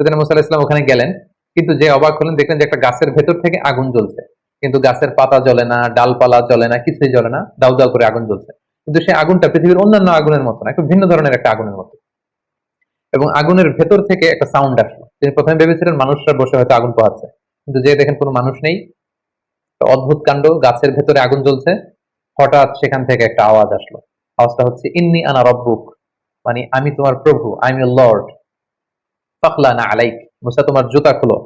সেদিন মুসা ইসলাম ওখানে গেলেন, কিন্তু যে অবাক হলেন, দেখলেন যে একটা গাছের ভেতর থেকে আগুন জ্বলছে। কিন্তু গাছের পাতা জ্বলে না, ডালপালা জ্বলে না, কিছুই জ্বলে না দাউ দাউ করে আগুন জ্বলছে। কিন্তু সেই আগুনটা পৃথিবীর অন্যান্য আগুনের মতো না, একটু ভিন্ন ধরনের একটা আগুনের মতো। এবং আগুনের ভেতর থেকে একটা সাউন্ড আসলো। তিনি প্রথমে ভেবেছিলেন মানুষরা বসে হয়তো আগুন পোহাচ্ছে। কিন্তু যে দেখেন কোনো মানুষ নেই অদ্ভুত কাণ্ড, গাছের ভেতরে আগুন জ্বলছে, হঠাৎ সেখান থেকে একটা আওয়াজ আসলো। আওয়াজটা হচ্ছে, ইন্নি আনা রব্বুক মানে আমি তোমার প্রভু আই এম লর্ড আলাইক। মুসা তোমার জুতা খুলো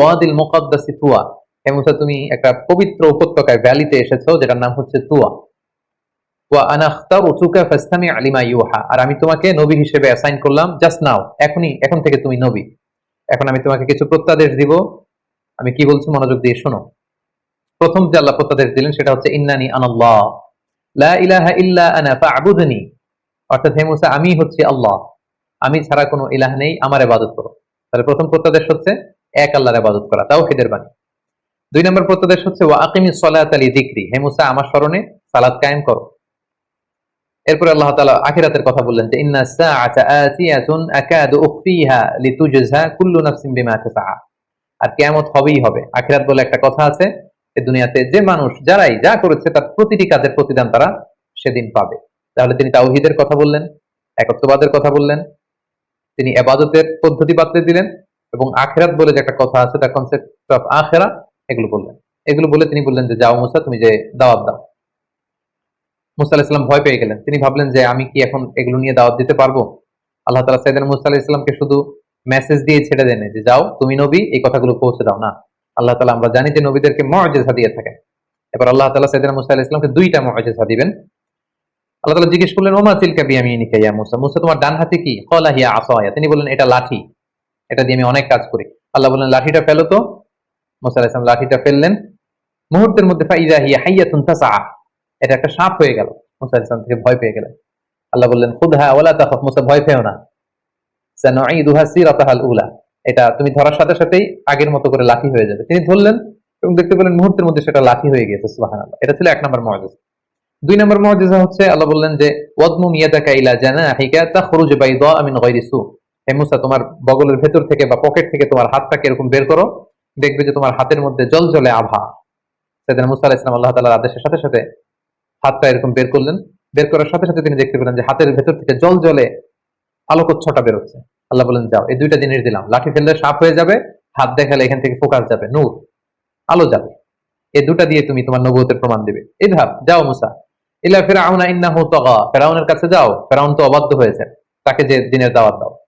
ওয়াদিল মুকাদ্দাসি তুয়া। হে মুসা, তুমি একটা পবিত্র উপত্যকায় ভ্যালিতে এসেছ, যেটার নাম হচ্ছে তুয়া। ওয়া আনা আলিমা ইউহা। আর আমি তোমাকে নবী হিসেবে অ্যাসাইন করলাম জাস্ট নাও এখনই, এখন থেকে তুমি নবী। এখন আমি তোমাকে কিছু প্রত্যাদেশ দিব। আমি কি বলছি মনোযোগ দিয়ে শোনো। প্রথম যে আল্লাহ প্রত্যাদেশ দিলেন, সেটা হচ্ছে ইন্নানি আনাল্লাহ লা ইলাহা ইল্লা আনা ফা'বুদনি। অর্থাৎ হে মুসা, আমি হচ্ছি আল্লাহ। আমি ছাড়া কোনো ইলাহ নেই, আমার ইবাদত করো। তাহলে প্রথম প্রত্যাদেশ হচ্ছে এক, আল্লাহর ইবাদত করা তাও খেদের বাণী। দুই নম্বর প্রত্যাদেশ হচ্ছে, ওয়া আকিমি সলাত আলী দিক্রি হে মুসা, আমার স্মরণে সালাত কায়েম করো। এরপরে আল্লাহ তাআলা আখিরাতের কথা বললেন যে, ইন্না সাআতা আতিয়াতুন আকাদু উখফিহা লিতুজজা কুল্লু নাফসিন বিমা তাসআ আর কিয়ামত হবেই হবে। আখিরাত বলে একটা কথা আছে এই দুনিয়াতে যে মানুষ, যারাই যা করেছে, তার প্রতিটি কাজের প্রতিদান তারা সেদিন পাবে। তাহলে তিনি তাওহীদের কথা বললেন, একত্ববাদের কথা বললেন তিনি এবাদতের পদ্ধতি বাতলে দিলেন এবং আখেরাত বলে যে একটা কথা আছে তার কনসেপ্ট অফ আখেরা, এগুলো বললেন। এগুলো বলে তিনি বললেন যে, যাও মুসা, তুমি যে দাওয়াত দাও। মুসা আলাহিসাম ভয় পেয়ে গেলেন। তিনি ভাবলেন যে, আমি কি এখন এগুলো নিয়ে দাওয়াত দিতে পারব? আল্লাহ তালা সাইদান মুসা আলাহিসামকে শুধু মেসেজ দিয়ে ছেড়ে দেন যে, যাও, তুমি নবী, এই কথাগুলো পৌঁছে দাও। না, আল্লাহ তালা আমরা জানি যে, নবীদেরকে মর্যাদা দিয়ে থাকেন। এবার আল্লাহ তালা সাইদান মুসা আলাহিসামকে দুইটা মর্যাদা দিবেন। আল্লাহ তালা জিজ্ঞেস করলেন, ওমা তিলকা বিয়ামিনিকা ইয়া মুসা? মুসা, তোমার ডান হাতে কি? কলা হিয়া আসায়া। তিনি বললেন, এটা লাঠি। এটা দিয়ে আমি অনেক কাজ করি। আল্লাহ বললেন, লাঠিটা ফেলো তো। মুসা আলাইসলাম লাঠিটা ফেললেন। মুহূর্তের মধ্যে ফাইদা হিয়া হাইয়াতুন তাসা এটা একটা সাপ হয়ে গেল। মুসা আলাইসলাম থেকে ভয় পেয়ে গেলেন। আল্লাহ বললেন, খুদহা ওয়ালা তাখাফ। মুসা, ভয় পেও না। সানুঈদুহা সিরাতাহাল উলা। এটা তুমি ধরার সাথে সাথেই আগের মতো করে লাঠি হয়ে যাবে। তিনি ধরলেন এবং দেখতে পেলেন মুহূর্তের মধ্যে সেটা লাঠি হয়ে গেছে সুবহানাল্লাহ। এটা ছিল এক নম্বর মজেজা দুই নম্বর মজেজা হচ্ছে, আল্লাহ বললেন যে, ওয়াদমু মিয়াদাকা ইলা জানাহিকা তাখরুজ বাইদা মিন গায়রি সু। হে মুসা, তোমার বগলের ভেতর থেকে বা পকেট থেকে তোমার হাতটাকে এরকম বের করো, দেখবে যে তোমার হাতের মধ্যে জল জলে আভা। সেদিন মুসা আলাহ ইসলাম আল্লাহ তালার আদেশের সাথে সাথে হাতটা এরকম বের করলেন। বের করার সাথে সাথে তিনি দেখতে পেলেন যে, হাতের ভেতর থেকে জল জলে আলোকচ্ছটা বেরোচ্ছে আল্লাহ বলেন যাও, এই দুইটা জিনিস দিলাম। লাঠি ফেললে সাপ হয়ে যাবে, হাত দেখালে এখান থেকে ফোকাস যাবে, নূর, আলো যাবে। এই দুটা দিয়ে তুমি তোমার নবুয়তের প্রমাণ দিবে। এই ধাপ যাও মুসা ইলা ফেরাউনা ইন্নাহু তাগা। ফেরাউনের কাছে যাও, ফেরাউন তো অবাধ্য হয়েছে। তাকে যে দিনের দাওয়াত দাও।